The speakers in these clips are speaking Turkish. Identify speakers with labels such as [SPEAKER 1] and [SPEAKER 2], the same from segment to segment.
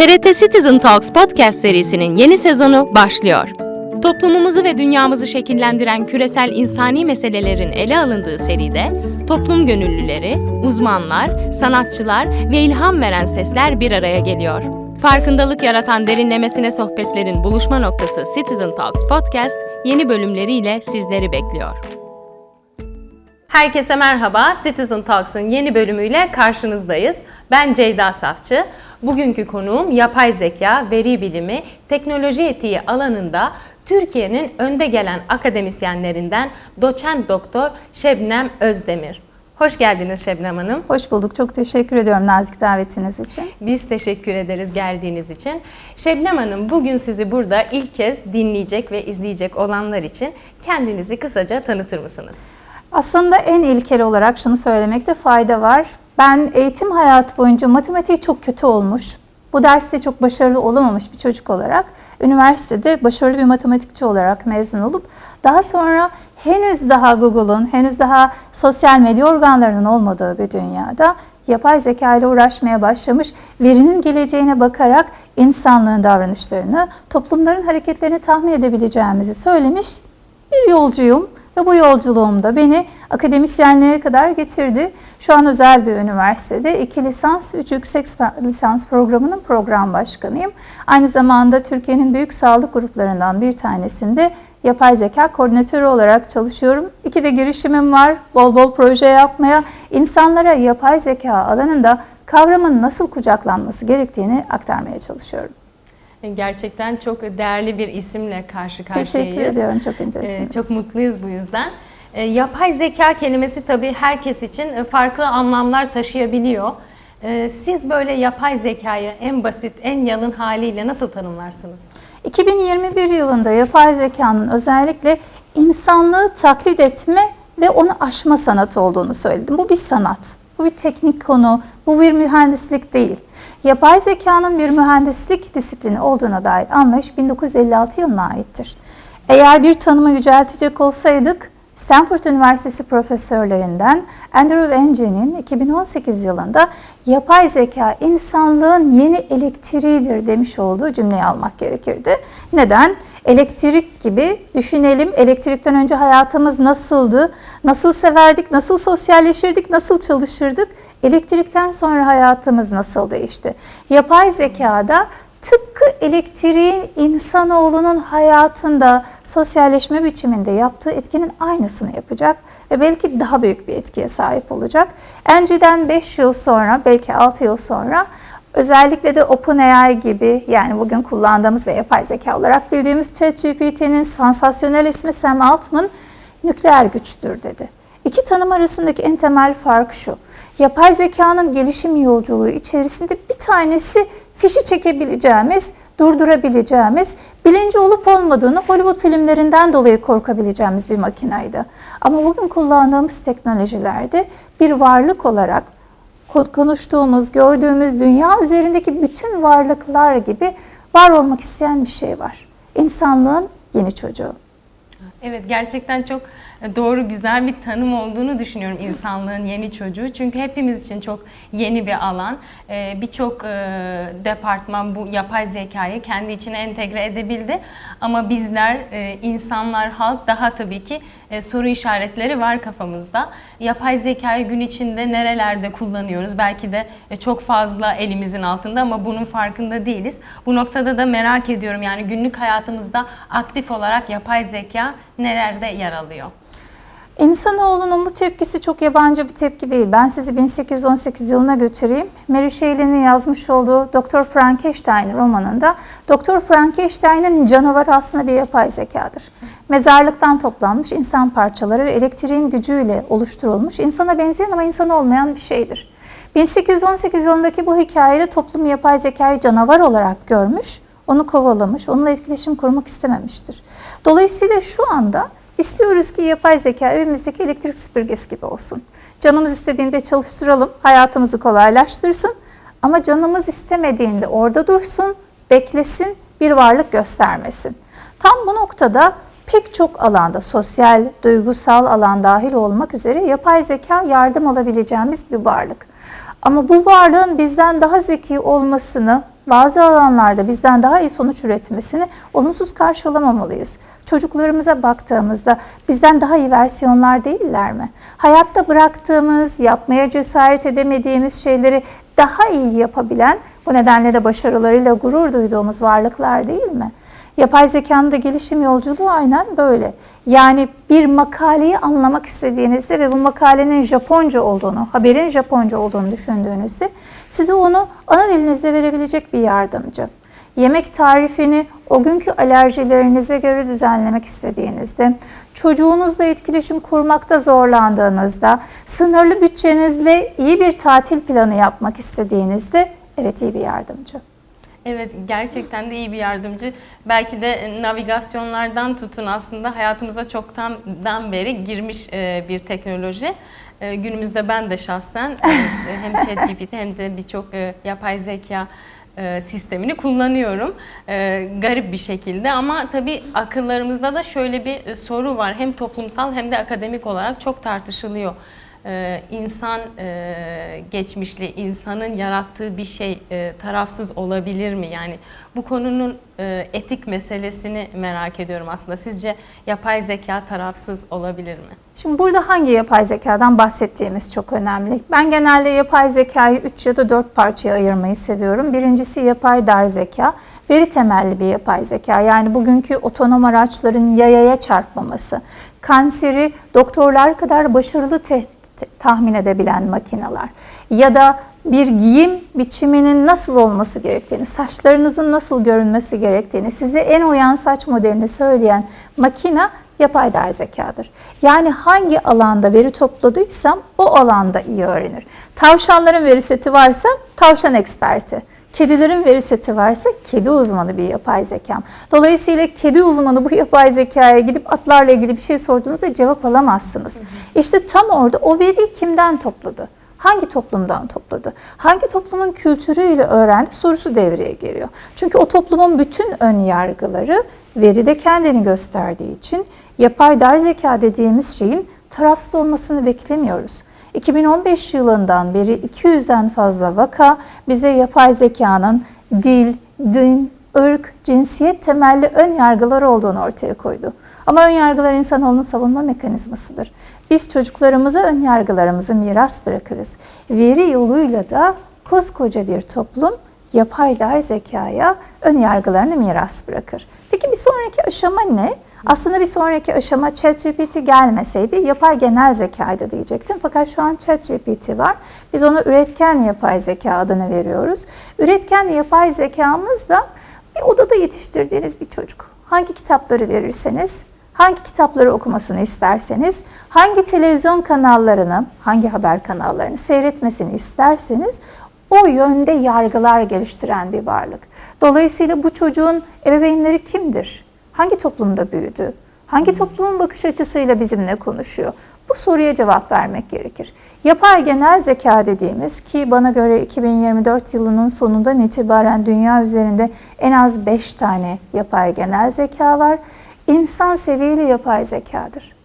[SPEAKER 1] TRT Citizen Talks podcast serisinin yeni sezonu başlıyor. Toplumumuzu ve dünyamızı şekillendiren küresel insani meselelerin ele alındığı seride toplum gönüllüleri, uzmanlar, sanatçılar ve ilham veren sesler bir araya geliyor. Farkındalık yaratan derinlemesine sohbetlerin buluşma noktası Citizen Talks podcast yeni bölümleriyle sizleri bekliyor. Herkese merhaba. Citizen Talks'ın yeni bölümüyle karşınızdayız. Ben Ceyda Safçı. Bugünkü konuğum yapay zeka, veri bilimi, teknoloji etiği alanında Türkiye'nin önde gelen akademisyenlerinden doçent doktor Şebnem Özdemir. Hoş geldiniz Şebnem Hanım.
[SPEAKER 2] Hoş bulduk. Çok teşekkür ediyorum nazik davetiniz için.
[SPEAKER 1] Biz teşekkür ederiz geldiğiniz için. Şebnem Hanım bugün sizi burada ilk kez dinleyecek ve izleyecek olanlar için kendinizi kısaca tanıtır mısınız?
[SPEAKER 2] Aslında en ilkel olarak şunu söylemekte fayda var. Ben eğitim hayatı boyunca matematiği çok kötü olmuş, bu derste çok başarılı olamamış bir çocuk olarak üniversitede başarılı bir matematikçi olarak mezun olup daha sonra henüz daha Google'un, henüz daha sosyal medya organlarının olmadığı bir dünyada yapay zeka ile uğraşmaya başlamış, verinin geleceğine bakarak insanlığın davranışlarını, toplumların hareketlerini tahmin edebileceğimizi söylemiş bir yolcuyum. Ve bu yolculuğumda beni akademisyenliğe kadar getirdi. Şu an özel bir üniversitede iki lisans, üç yüksek lisans programının program başkanıyım. Aynı zamanda Türkiye'nin büyük sağlık gruplarından bir tanesinde yapay zeka koordinatörü olarak çalışıyorum. İki de girişimim var. Bol bol proje yapmaya, insanlara yapay zeka alanında kavramın nasıl kucaklanması gerektiğini aktarmaya çalışıyorum.
[SPEAKER 1] Gerçekten çok değerli bir isimle karşı karşıyayız.
[SPEAKER 2] Teşekkür ediyorum, çok incesiniz.
[SPEAKER 1] Ee, çok mutluyuz bu yüzden. Ee, yapay zeka kelimesi tabii herkes için e, farklı anlamlar taşıyabiliyor. Ee, siz böyle yapay zekayı en basit, en yalın haliyle nasıl tanımlarsınız?
[SPEAKER 2] 2021 yılında yapay zekanın özellikle insanlığı taklit etme ve onu aşma sanatı olduğunu söyledim. Bu bir sanat, bu bir teknik konu, bu bir mühendislik değil. Yapay zekanın bir mühendislik disiplini olduğuna dair anlayış 1956 yılına aittir. Eğer bir tanımı yüceltecek olsaydık, Stanford Üniversitesi profesörlerinden Andrew Wenge'nin 2018 yılında yapay zeka insanlığın yeni elektriğidir demiş olduğu cümleyi almak gerekirdi. Neden? Elektrik gibi düşünelim. Elektrikten önce hayatımız nasıldı? Nasıl severdik? Nasıl sosyalleşirdik? Nasıl çalışırdık? Elektrikten sonra hayatımız nasıl değişti? Yapay zekada tıpkı elektriğin insanoğlunun hayatında sosyalleşme biçiminde yaptığı etkinin aynısını yapacak ve belki daha büyük bir etkiye sahip olacak. Engi'den 5 yıl sonra, belki 6 yıl sonra özellikle de OpenAI gibi yani bugün kullandığımız ve yapay zeka olarak bildiğimiz ChatGPT'nin sansasyonel ismi Sam Altman nükleer güçtür dedi. İki tanım arasındaki en temel fark şu. Yapay zekanın gelişim yolculuğu içerisinde bir tanesi fişi çekebileceğimiz, durdurabileceğimiz, bilinci olup olmadığını Hollywood filmlerinden dolayı korkabileceğimiz bir makinaydı. Ama bugün kullandığımız teknolojilerde bir varlık olarak konuştuğumuz, gördüğümüz dünya üzerindeki bütün varlıklar gibi var olmak isteyen bir şey var. İnsanlığın yeni çocuğu.
[SPEAKER 1] Evet gerçekten çok doğru güzel bir tanım olduğunu düşünüyorum insanlığın yeni çocuğu. Çünkü hepimiz için çok yeni bir alan. Ee, birçok e, departman bu yapay zekayı kendi içine entegre edebildi. Ama bizler, e, insanlar, halk daha tabii ki e, soru işaretleri var kafamızda. Yapay zekayı gün içinde nerelerde kullanıyoruz? Belki de çok fazla elimizin altında ama bunun farkında değiliz. Bu noktada da merak ediyorum yani günlük hayatımızda aktif olarak yapay zeka nelerde yer alıyor?
[SPEAKER 2] İnsanoğlunun bu tepkisi çok yabancı bir tepki değil. Ben sizi 1818 yılına götüreyim. Mary Shelley'nin yazmış olduğu Doktor Frankenstein romanında Doktor Frankenstein'in canavarı aslında bir yapay zekadır. Mezarlıktan toplanmış insan parçaları ve elektriğin gücüyle oluşturulmuş insana benzeyen ama insan olmayan bir şeydir. 1818 yılındaki bu hikayede toplum yapay zekayı canavar olarak görmüş, onu kovalamış, onunla etkileşim kurmak istememiştir. Dolayısıyla şu anda İstiyoruz ki yapay zeka evimizdeki elektrik süpürgesi gibi olsun. Canımız istediğinde çalıştıralım, hayatımızı kolaylaştırsın. Ama canımız istemediğinde orada dursun, beklesin, bir varlık göstermesin. Tam bu noktada pek çok alanda, sosyal, duygusal alan dahil olmak üzere yapay zeka yardım alabileceğimiz bir varlık. Ama bu varlığın bizden daha zeki olmasını bazı alanlarda bizden daha iyi sonuç üretmesini olumsuz karşılamamalıyız. Çocuklarımıza baktığımızda bizden daha iyi versiyonlar değiller mi? Hayatta bıraktığımız, yapmaya cesaret edemediğimiz şeyleri daha iyi yapabilen, bu nedenle de başarılarıyla gurur duyduğumuz varlıklar değil mi? Yapay zekanın da gelişim yolculuğu aynen böyle. Yani bir makaleyi anlamak istediğinizde ve bu makalenin Japonca olduğunu, haberin Japonca olduğunu düşündüğünüzde size onu ana dilinizde verebilecek bir yardımcı. Yemek tarifini o günkü alerjilerinize göre düzenlemek istediğinizde, çocuğunuzla etkileşim kurmakta zorlandığınızda, sınırlı bütçenizle iyi bir tatil planı yapmak istediğinizde evet iyi bir yardımcı.
[SPEAKER 1] Evet gerçekten de iyi bir yardımcı. Belki de navigasyonlardan tutun aslında hayatımıza çoktan beri girmiş e, bir teknoloji. E, Günümüzde ben de şahsen e, hem ChatGPT hem de birçok e, yapay zeka e, sistemini kullanıyorum. E, Garip bir şekilde ama tabii akıllarımızda da şöyle bir e, soru var. Hem toplumsal hem de akademik olarak çok tartışılıyor. Ee, insan e, geçmişli, insanın yarattığı bir şey e, tarafsız olabilir mi? Yani bu konunun e, etik meselesini merak ediyorum aslında. Sizce yapay zeka tarafsız olabilir mi?
[SPEAKER 2] Şimdi burada hangi yapay zekadan bahsettiğimiz çok önemli. Ben genelde yapay zekayı 3 ya da 4 parçaya ayırmayı seviyorum. Birincisi yapay dar zeka. Veri temelli bir yapay zeka. Yani bugünkü otonom araçların yayaya çarpmaması. Kanseri doktorlar kadar başarılı te- te- tahmin edebilen makineler. Ya da bir giyim biçiminin nasıl olması gerektiğini, saçlarınızın nasıl görünmesi gerektiğini, size en uyan saç modelini söyleyen makina yapay der zekadır. Yani hangi alanda veri topladıysam o alanda iyi öğrenir. Tavşanların veri seti varsa tavşan eksperti. Kedilerin veri seti varsa kedi uzmanı bir yapay zekam. Dolayısıyla kedi uzmanı bu yapay zekaya gidip atlarla ilgili bir şey sorduğunuzda cevap alamazsınız. İşte tam orada o veriyi kimden topladı? Hangi toplumdan topladı? Hangi toplumun kültürüyle öğrendi sorusu devreye giriyor. Çünkü o toplumun bütün ön yargıları veride kendini gösterdiği için yapay dar zeka dediğimiz şeyin tarafsız olmasını beklemiyoruz. 2015 yılından beri 200'den fazla vaka bize yapay zekanın dil, din, ırk, cinsiyet temelli ön yargılar olduğunu ortaya koydu. Ama ön yargılar insanoğlunun savunma mekanizmasıdır. Biz çocuklarımıza ön yargılarımızı miras bırakırız. Veri yoluyla da koskoca bir toplum yapay dar zekaya ön yargılarını miras bırakır. Peki bir sonraki aşama ne? Aslında bir sonraki aşama ChatGPT gelmeseydi yapay genel zekaydı diyecektim. Fakat şu an ChatGPT var. Biz ona üretken yapay zeka adını veriyoruz. Üretken yapay zekamız da bir odada yetiştirdiğiniz bir çocuk. Hangi kitapları verirseniz, hangi kitapları okumasını isterseniz, hangi televizyon kanallarını, hangi haber kanallarını seyretmesini isterseniz o yönde yargılar geliştiren bir varlık. Dolayısıyla bu çocuğun ebeveynleri kimdir? Hangi toplumda büyüdü? Hangi toplumun bakış açısıyla bizimle konuşuyor? Bu soruya cevap vermek gerekir. Yapay genel zeka dediğimiz ki bana göre 2024 yılının sonundan itibaren dünya üzerinde en az 5 tane yapay genel zeka var. İnsan seviyeli yapay zekadır.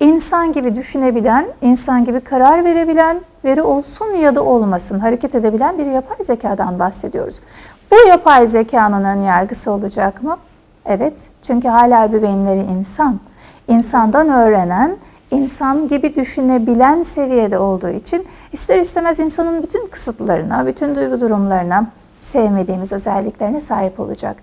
[SPEAKER 2] İnsan gibi düşünebilen, insan gibi karar verebilen, veri olsun ya da olmasın hareket edebilen bir yapay zekadan bahsediyoruz. Bu yapay zekanın ön yargısı olacak mı? Evet, çünkü hala ebeveynleri insan. İnsandan öğrenen, insan gibi düşünebilen seviyede olduğu için ister istemez insanın bütün kısıtlarına, bütün duygu durumlarına, sevmediğimiz özelliklerine sahip olacak.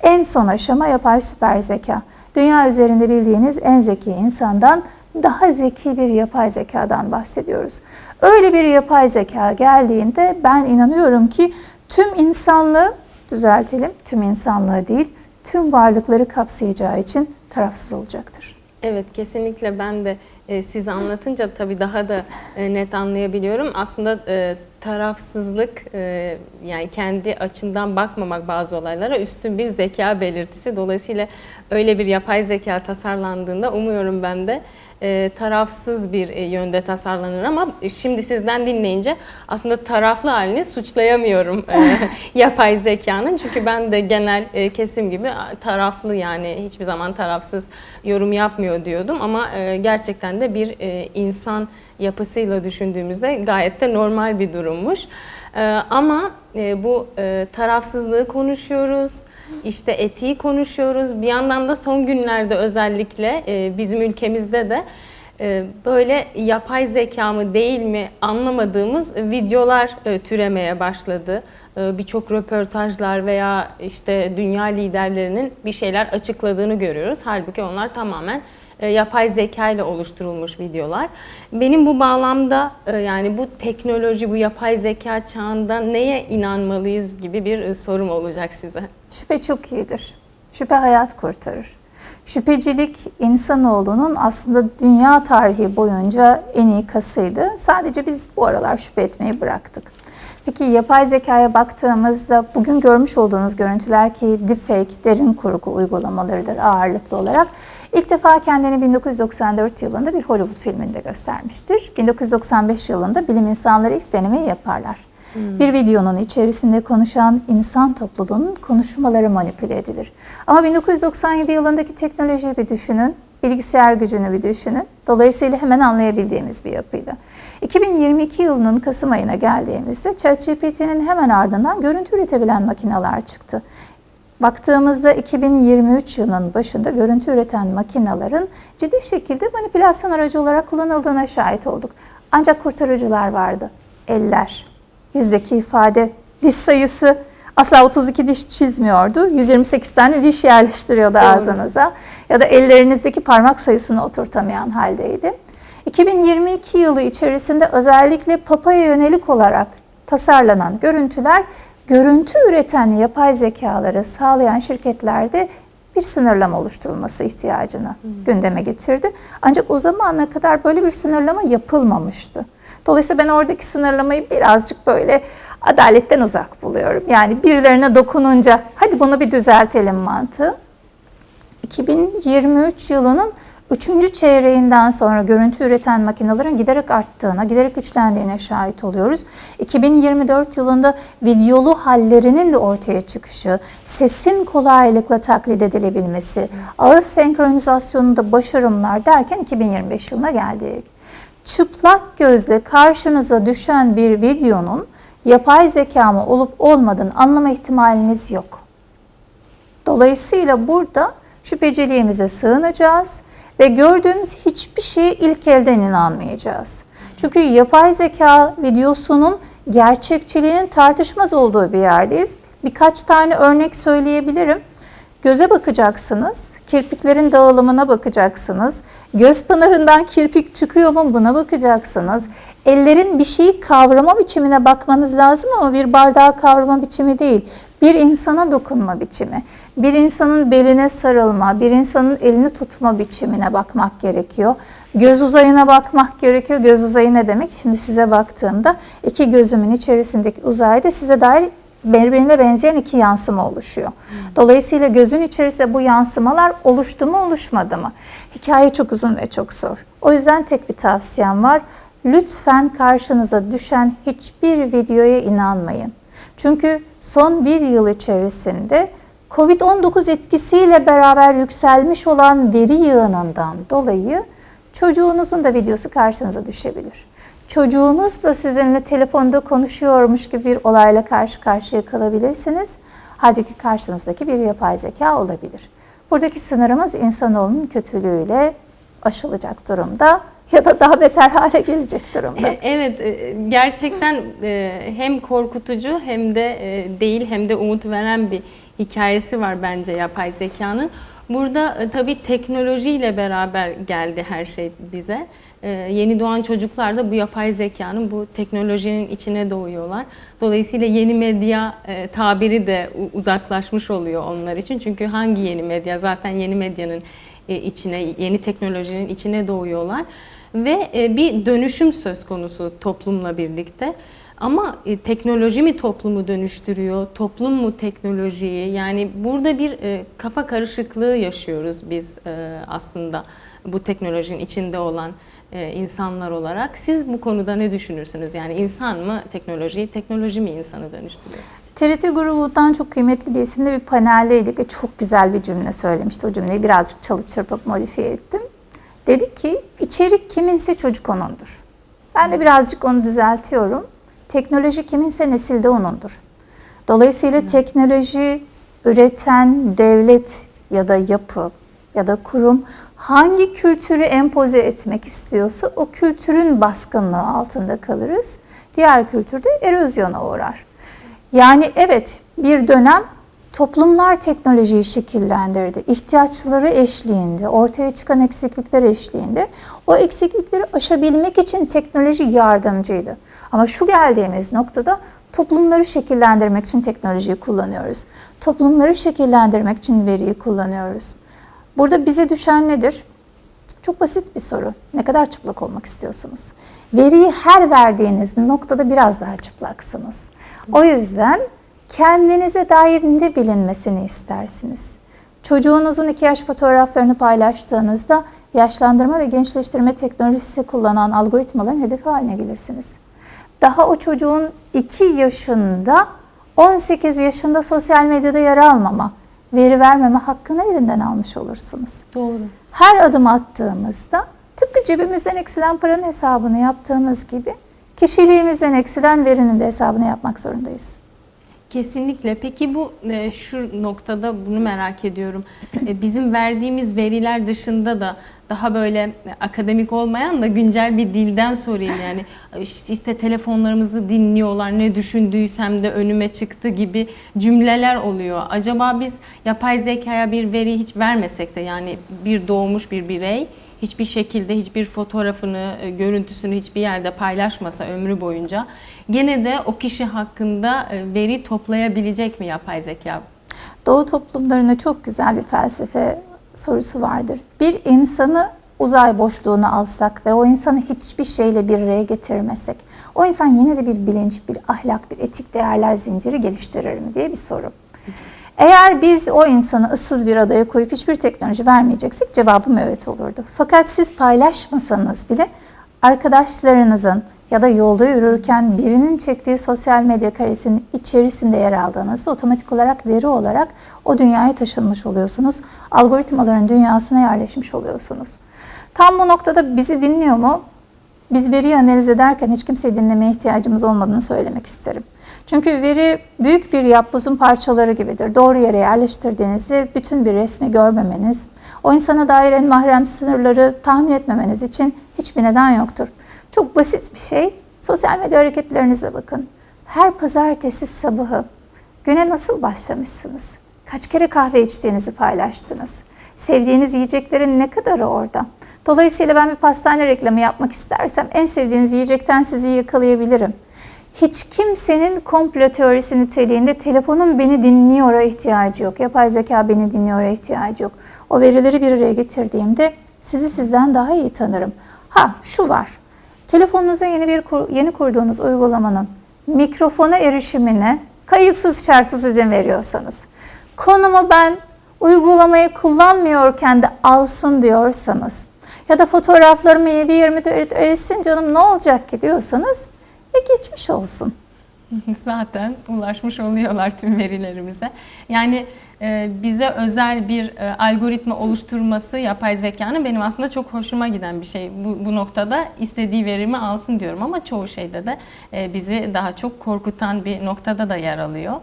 [SPEAKER 2] En son aşama yapay süper zeka. Dünya üzerinde bildiğiniz en zeki insandan daha zeki bir yapay zekadan bahsediyoruz. Öyle bir yapay zeka geldiğinde ben inanıyorum ki tüm insanlığı düzeltelim, tüm insanlığı değil, tüm varlıkları kapsayacağı için tarafsız olacaktır.
[SPEAKER 1] Evet kesinlikle ben de e, siz anlatınca tabii daha da e, net anlayabiliyorum. Aslında e, tarafsızlık e, yani kendi açından bakmamak bazı olaylara üstün bir zeka belirtisi. Dolayısıyla öyle bir yapay zeka tasarlandığında umuyorum ben de e, tarafsız bir e, yönde tasarlanır ama şimdi sizden dinleyince aslında taraflı halini suçlayamıyorum e, yapay zekanın. Çünkü ben de genel e, kesim gibi taraflı yani hiçbir zaman tarafsız yorum yapmıyor diyordum ama e, gerçekten de bir e, insan yapısıyla düşündüğümüzde gayet de normal bir durummuş. Ama e, bu e, tarafsızlığı konuşuyoruz. İşte etiği konuşuyoruz. Bir yandan da son günlerde özellikle e, bizim ülkemizde de e, böyle yapay zeka mı değil mi anlamadığımız videolar e, türemeye başladı. E, Birçok röportajlar veya işte dünya liderlerinin bir şeyler açıkladığını görüyoruz. Halbuki onlar tamamen e, yapay zeka ile oluşturulmuş videolar. Benim bu bağlamda e, yani bu teknoloji, bu yapay zeka çağında neye inanmalıyız gibi bir e, sorum olacak size.
[SPEAKER 2] Şüphe çok iyidir. Şüphe hayat kurtarır. Şüphecilik insanoğlunun aslında dünya tarihi boyunca en iyi kasıydı. Sadece biz bu aralar şüphe etmeyi bıraktık. Peki yapay zekaya baktığımızda bugün görmüş olduğunuz görüntüler ki deepfake, derin kurgu uygulamalarıdır ağırlıklı olarak. İlk defa kendini 1994 yılında bir Hollywood filminde göstermiştir. 1995 yılında bilim insanları ilk denemeyi yaparlar. Bir videonun içerisinde konuşan insan topluluğunun konuşmaları manipüle edilir. Ama 1997 yılındaki teknolojiyi bir düşünün, bilgisayar gücünü bir düşünün. Dolayısıyla hemen anlayabildiğimiz bir yapıydı. 2022 yılının Kasım ayına geldiğimizde ChatGPT'nin hemen ardından görüntü üretebilen makineler çıktı. Baktığımızda 2023 yılının başında görüntü üreten makinelerin ciddi şekilde manipülasyon aracı olarak kullanıldığına şahit olduk. Ancak kurtarıcılar vardı. Eller, yüzdeki ifade, diş sayısı asla 32 diş çizmiyordu. 128 tane diş yerleştiriyordu ağzınıza. Ya da ellerinizdeki parmak sayısını oturtamayan haldeydi. 2022 yılı içerisinde özellikle papaya yönelik olarak tasarlanan görüntüler görüntü üreten yapay zekaları sağlayan şirketlerde bir sınırlama oluşturulması ihtiyacını gündeme getirdi. Ancak o zamana kadar böyle bir sınırlama yapılmamıştı. Dolayısıyla ben oradaki sınırlamayı birazcık böyle adaletten uzak buluyorum. Yani birilerine dokununca hadi bunu bir düzeltelim mantığı. 2023 yılının üçüncü çeyreğinden sonra görüntü üreten makinelerin giderek arttığına, giderek güçlendiğine şahit oluyoruz. 2024 yılında videolu hallerinin de ortaya çıkışı, sesin kolaylıkla taklit edilebilmesi, ağız senkronizasyonunda başarımlar derken 2025 yılına geldik. Çıplak gözle karşınıza düşen bir videonun yapay zeka mı olup olmadığını anlama ihtimaliniz yok. Dolayısıyla burada şüpheciliğimize sığınacağız ve gördüğümüz hiçbir şeye ilk elden inanmayacağız. Çünkü yapay zeka videosunun gerçekçiliğinin tartışmaz olduğu bir yerdeyiz. Birkaç tane örnek söyleyebilirim. Göze bakacaksınız, kirpiklerin dağılımına bakacaksınız, göz pınarından kirpik çıkıyor mu buna bakacaksınız. Ellerin bir şeyi kavrama biçimine bakmanız lazım ama bir bardağı kavrama biçimi değil. Bir insana dokunma biçimi, bir insanın beline sarılma, bir insanın elini tutma biçimine bakmak gerekiyor. Göz uzayına bakmak gerekiyor. Göz uzayı ne demek? Şimdi size baktığımda iki gözümün içerisindeki uzayda size dair birbirine benzeyen iki yansıma oluşuyor. Dolayısıyla gözün içerisinde bu yansımalar oluştu mu oluşmadı mı? Hikaye çok uzun ve çok zor. O yüzden tek bir tavsiyem var. Lütfen karşınıza düşen hiçbir videoya inanmayın. Çünkü son bir yıl içerisinde Covid-19 etkisiyle beraber yükselmiş olan veri yığınından dolayı çocuğunuzun da videosu karşınıza düşebilir. Çocuğunuz da sizinle telefonda konuşuyormuş gibi bir olayla karşı karşıya kalabilirsiniz. Halbuki karşınızdaki bir yapay zeka olabilir. Buradaki sınırımız insanoğlunun kötülüğüyle aşılacak durumda ya da daha beter hale gelecek durumda.
[SPEAKER 1] E, Evet, e, gerçekten e, hem korkutucu hem de değil hem de umut veren bir hikayesi var bence yapay zekanın. Burada tabii teknolojiyle beraber geldi her şey bize. E, Yeni doğan çocuklar da bu yapay zekanın, bu teknolojinin içine doğuyorlar. Dolayısıyla yeni medya e, tabiri de uzaklaşmış oluyor onlar için. Çünkü hangi yeni medya? Zaten yeni medyanın e, içine, yeni teknolojinin içine doğuyorlar. Ve e, bir dönüşüm söz konusu toplumla birlikte. Ama e, teknoloji mi toplumu dönüştürüyor, toplum mu teknolojiyi? Yani burada bir e, kafa karışıklığı yaşıyoruz biz aslında bu teknolojinin içinde olan insanlar olarak. Siz bu konuda ne düşünürsünüz? Yani insan mı teknolojiyi, teknoloji mi insanı dönüştürüyor?
[SPEAKER 2] TRT grubundan çok kıymetli bir isimle bir paneldeydik ve çok güzel bir cümle söylemişti. O cümleyi birazcık çalıp çırpıp modifiye ettim. Dedi ki içerik kiminse çocuk onundur. Ben de birazcık onu düzeltiyorum. teknoloji kiminse nesilde onundur. Dolayısıyla teknoloji üreten devlet ya da yapı ya da kurum hangi kültürü empoze etmek istiyorsa o kültürün baskınlığı altında kalırız. Diğer kültürde erozyona uğrar. Yani evet bir dönem toplumlar teknolojiyi şekillendirdi. İhtiyaçları eşliğinde, ortaya çıkan eksiklikler eşliğinde o eksiklikleri aşabilmek için teknoloji yardımcıydı. Ama şu geldiğimiz noktada toplumları şekillendirmek için teknolojiyi kullanıyoruz. Toplumları şekillendirmek için veriyi kullanıyoruz. Burada bize düşen nedir? Çok basit bir soru. Ne kadar çıplak olmak istiyorsunuz? Veriyi her verdiğiniz noktada biraz daha çıplaksınız. O yüzden kendinize dair ne bilinmesini istersiniz? Çocuğunuzun iki yaş fotoğraflarını paylaştığınızda yaşlandırma ve gençleştirme teknolojisi kullanan algoritmaların hedefi haline gelirsiniz. Daha o çocuğun 2 yaşında 18 yaşında sosyal medyada yer almama, veri vermeme hakkını elinden almış olursunuz.
[SPEAKER 1] Doğru.
[SPEAKER 2] Her adım attığımızda tıpkı cebimizden eksilen paranın hesabını yaptığımız gibi kişiliğimizden eksilen verinin de hesabını yapmak zorundayız.
[SPEAKER 1] Kesinlikle. Peki bu e, şu noktada bunu merak ediyorum. E, bizim verdiğimiz veriler dışında da daha böyle akademik olmayan da güncel bir dilden sorayım yani işte, işte telefonlarımızı dinliyorlar ne düşündüysem de önüme çıktı gibi cümleler oluyor. Acaba biz yapay zekaya bir veri hiç vermesek de yani bir doğmuş bir birey hiçbir şekilde hiçbir fotoğrafını, e, görüntüsünü hiçbir yerde paylaşmasa ömrü boyunca gene de o kişi hakkında e, veri toplayabilecek mi yapay zeka?
[SPEAKER 2] Doğu toplumlarında çok güzel bir felsefe sorusu vardır. Bir insanı uzay boşluğuna alsak ve o insanı hiçbir şeyle bir araya getirmesek, o insan yine de bir bilinç, bir ahlak, bir etik değerler zinciri geliştirir mi diye bir soru. Eğer biz o insanı ıssız bir adaya koyup hiçbir teknoloji vermeyeceksek cevabım evet olurdu. Fakat siz paylaşmasanız bile arkadaşlarınızın ya da yolda yürürken birinin çektiği sosyal medya karesinin içerisinde yer aldığınızda otomatik olarak veri olarak o dünyaya taşınmış oluyorsunuz. Algoritmaların dünyasına yerleşmiş oluyorsunuz. Tam bu noktada bizi dinliyor mu? Biz veriyi analiz ederken hiç kimseyi dinlemeye ihtiyacımız olmadığını söylemek isterim. Çünkü veri büyük bir yapbozun parçaları gibidir. Doğru yere yerleştirdiğinizde bütün bir resmi görmemeniz, o insana dair en mahrem sınırları tahmin etmemeniz için hiçbir neden yoktur. Çok basit bir şey. Sosyal medya hareketlerinize bakın. Her pazartesi sabahı güne nasıl başlamışsınız? Kaç kere kahve içtiğinizi paylaştınız? Sevdiğiniz yiyeceklerin ne kadarı orada? Dolayısıyla ben bir pastane reklamı yapmak istersem en sevdiğiniz yiyecekten sizi yakalayabilirim. Hiç kimsenin komplo teorisi niteliğinde telefonun beni dinliyora ihtiyacı yok. Yapay zeka beni dinliyora ihtiyacı yok. O verileri bir araya getirdiğimde sizi sizden daha iyi tanırım. Ha şu var. Telefonunuza yeni bir yeni kurduğunuz uygulamanın mikrofona erişimine kayıtsız şartsız izin veriyorsanız, konumu ben uygulamayı kullanmıyorken de alsın diyorsanız ya da fotoğraflarımı 7-24 erişsin canım ne olacak ki diyorsanız e geçmiş olsun.
[SPEAKER 1] Zaten ulaşmış oluyorlar tüm verilerimize. Yani e, bize özel bir e, algoritma oluşturması yapay zekanın benim aslında çok hoşuma giden bir şey. Bu, bu noktada istediği verimi alsın diyorum ama çoğu şeyde de e, bizi daha çok korkutan bir noktada da yer alıyor.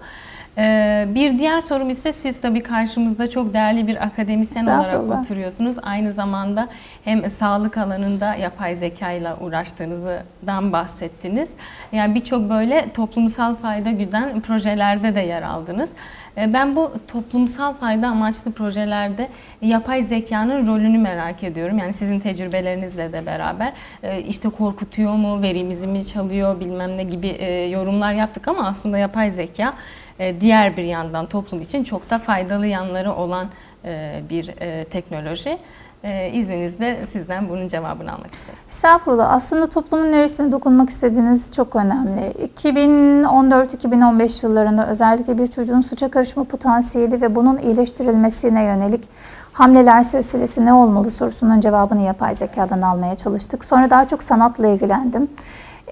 [SPEAKER 1] E, bir diğer sorum ise siz tabii karşımızda çok değerli bir akademisyen olarak oturuyorsunuz. Aynı zamanda hem sağlık alanında yapay zeka ile uğraştığınızdan bahsettiniz. Yani birçok böyle toplumsal fayda güden projelerde de yer aldınız. E, Ben bu toplumsal fayda amaçlı projelerde yapay zekanın rolünü merak ediyorum. Yani sizin tecrübelerinizle de beraber e, işte korkutuyor mu, verimizi mi çalıyor bilmem ne gibi e, yorumlar yaptık ama aslında yapay zeka diğer bir yandan toplum için çok da faydalı yanları olan e, bir e, teknoloji. E, İzninizle sizden bunun cevabını almak isteriz.
[SPEAKER 2] Estağfurullah. Aslında toplumun neresine dokunmak istediğiniz çok önemli. 2014-2015 yıllarında özellikle bir çocuğun suça karışma potansiyeli ve bunun iyileştirilmesine yönelik hamleler silsilesi ne olmalı sorusunun cevabını yapay zekadan almaya çalıştık. Sonra daha çok sanatla ilgilendim.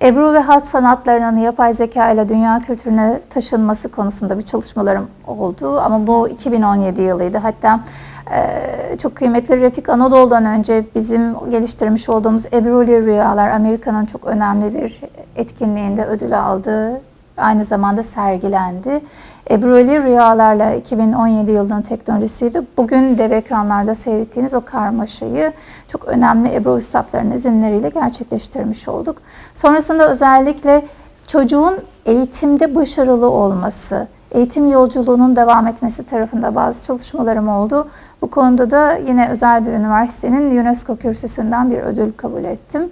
[SPEAKER 2] Ebru ve hat sanatlarının yapay zeka ile dünya kültürüne taşınması konusunda bir çalışmalarım oldu. Ama bu 2017 yılıydı. Hatta e, çok kıymetli Refik Anadolu'dan önce bizim geliştirmiş olduğumuz Ebruli Rüyalar Amerika'nın çok önemli bir etkinliğinde ödül aldı. Aynı zamanda sergilendi. Ebruli Rüyalarla 2017 yılının teknolojisiydi. Bugün dev ekranlarda seyrettiğiniz o karmaşayı çok önemli Ebru Üstadların izinleriyle gerçekleştirmiş olduk. Sonrasında özellikle çocuğun eğitimde başarılı olması, eğitim yolculuğunun devam etmesi tarafında bazı çalışmalarım oldu. Bu konuda da yine özel bir üniversitenin UNESCO kürsüsünden bir ödül kabul ettim.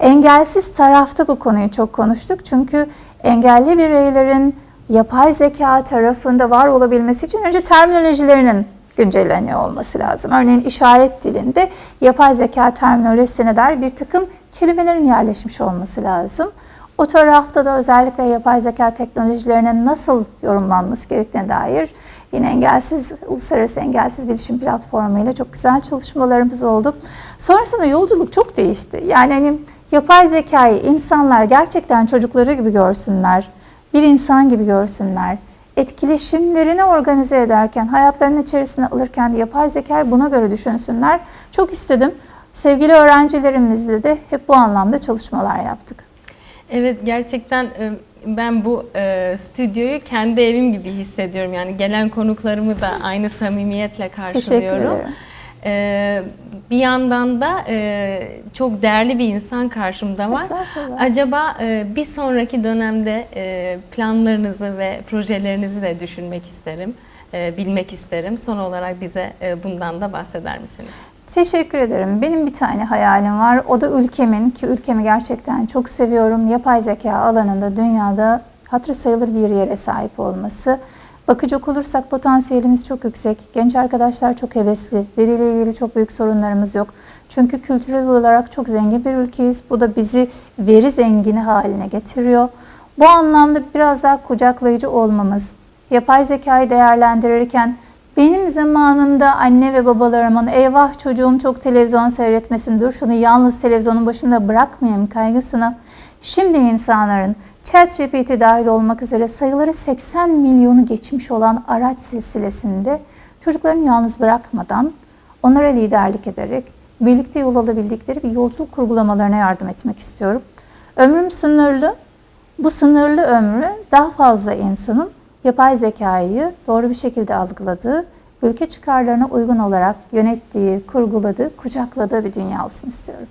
[SPEAKER 2] Engelsiz tarafta bu konuyu çok konuştuk. Çünkü engelli bireylerin yapay zeka tarafında var olabilmesi için önce terminolojilerinin güncelleniyor olması lazım. Örneğin işaret dilinde yapay zeka terminolojisine dair bir takım kelimelerin yerleşmiş olması lazım. O tarafta da özellikle yapay zeka teknolojilerinin nasıl yorumlanması gerektiğine dair yine engelsiz, uluslararası engelsiz bilişim platformu ile çok güzel çalışmalarımız oldu. Sonrasında yolculuk çok değişti. Yani hani yapay zekayı insanlar gerçekten çocukları gibi görsünler, bir insan gibi görsünler. Etkileşimlerini organize ederken, hayatlarının içerisine alırken yapay zekayı buna göre düşünsünler. Çok istedim. Sevgili öğrencilerimizle de hep bu anlamda çalışmalar yaptık.
[SPEAKER 1] Evet gerçekten e, ben bu e, stüdyoyu kendi evim gibi hissediyorum. Yani gelen konuklarımı da aynı samimiyetle
[SPEAKER 2] Teşekkür
[SPEAKER 1] karşılıyorum.
[SPEAKER 2] ederim.
[SPEAKER 1] E, bir yandan da e, çok değerli bir insan karşımda var. Acaba e, bir sonraki dönemde e, planlarınızı ve projelerinizi de düşünmek isterim, e, bilmek isterim. Son olarak bize e, bundan da bahseder misiniz?
[SPEAKER 2] Teşekkür ederim. Benim bir tane hayalim var. O da ülkemin ki ülkemi gerçekten çok seviyorum. Yapay zeka alanında dünyada hatırı sayılır bir yere sahip olması. Bakacak olursak potansiyelimiz çok yüksek. Genç arkadaşlar çok hevesli. Veriyle ilgili çok büyük sorunlarımız yok. Çünkü kültürel olarak çok zengin bir ülkeyiz. Bu da bizi veri zengini haline getiriyor. Bu anlamda biraz daha kucaklayıcı olmamız, yapay zekayı değerlendirirken benim zamanımda anne ve babalarımın eyvah çocuğum çok televizyon seyretmesin dur şunu yalnız televizyonun başında bırakmayayım kaygısına. Şimdi insanların ChatGPT dahil olmak üzere sayıları 80 milyonu geçmiş olan araç silsilesinde çocuklarını yalnız bırakmadan onlara liderlik ederek birlikte yol alabildikleri bir yolculuk kurgulamalarına yardım etmek istiyorum. Ömrüm sınırlı. Bu sınırlı ömrü daha fazla insanın yapay zekayı doğru bir şekilde algıladığı, ülke çıkarlarına uygun olarak yönettiği, kurguladığı, kucakladığı bir dünya olsun istiyorum.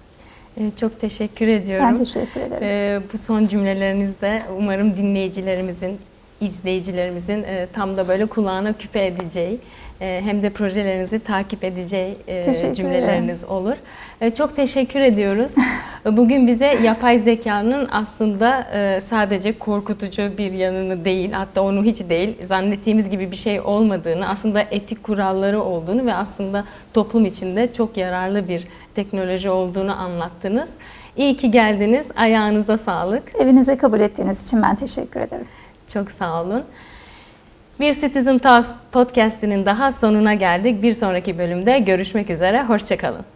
[SPEAKER 1] E, çok teşekkür ediyorum.
[SPEAKER 2] Ben teşekkür ederim.
[SPEAKER 1] Ee, bu son cümlelerinizde umarım dinleyicilerimizin, izleyicilerimizin e, tam da böyle kulağına küpe edeceği, hem de projelerinizi takip edeceği e,
[SPEAKER 2] Teşekkür
[SPEAKER 1] cümleleriniz olur. E, çok teşekkür ediyoruz. Bugün bize yapay zekanın aslında e, sadece korkutucu bir yanını değil, hatta onu hiç değil, zannettiğimiz gibi bir şey olmadığını, aslında etik kuralları olduğunu ve aslında toplum içinde çok yararlı bir teknoloji olduğunu anlattınız. İyi ki geldiniz. Ayağınıza sağlık.
[SPEAKER 2] Evinize kabul ettiğiniz için ben teşekkür ederim.
[SPEAKER 1] Çok sağ olun. Bir Citizen Talks podcast'inin daha sonuna geldik. Bir sonraki bölümde görüşmek üzere. Hoşçakalın.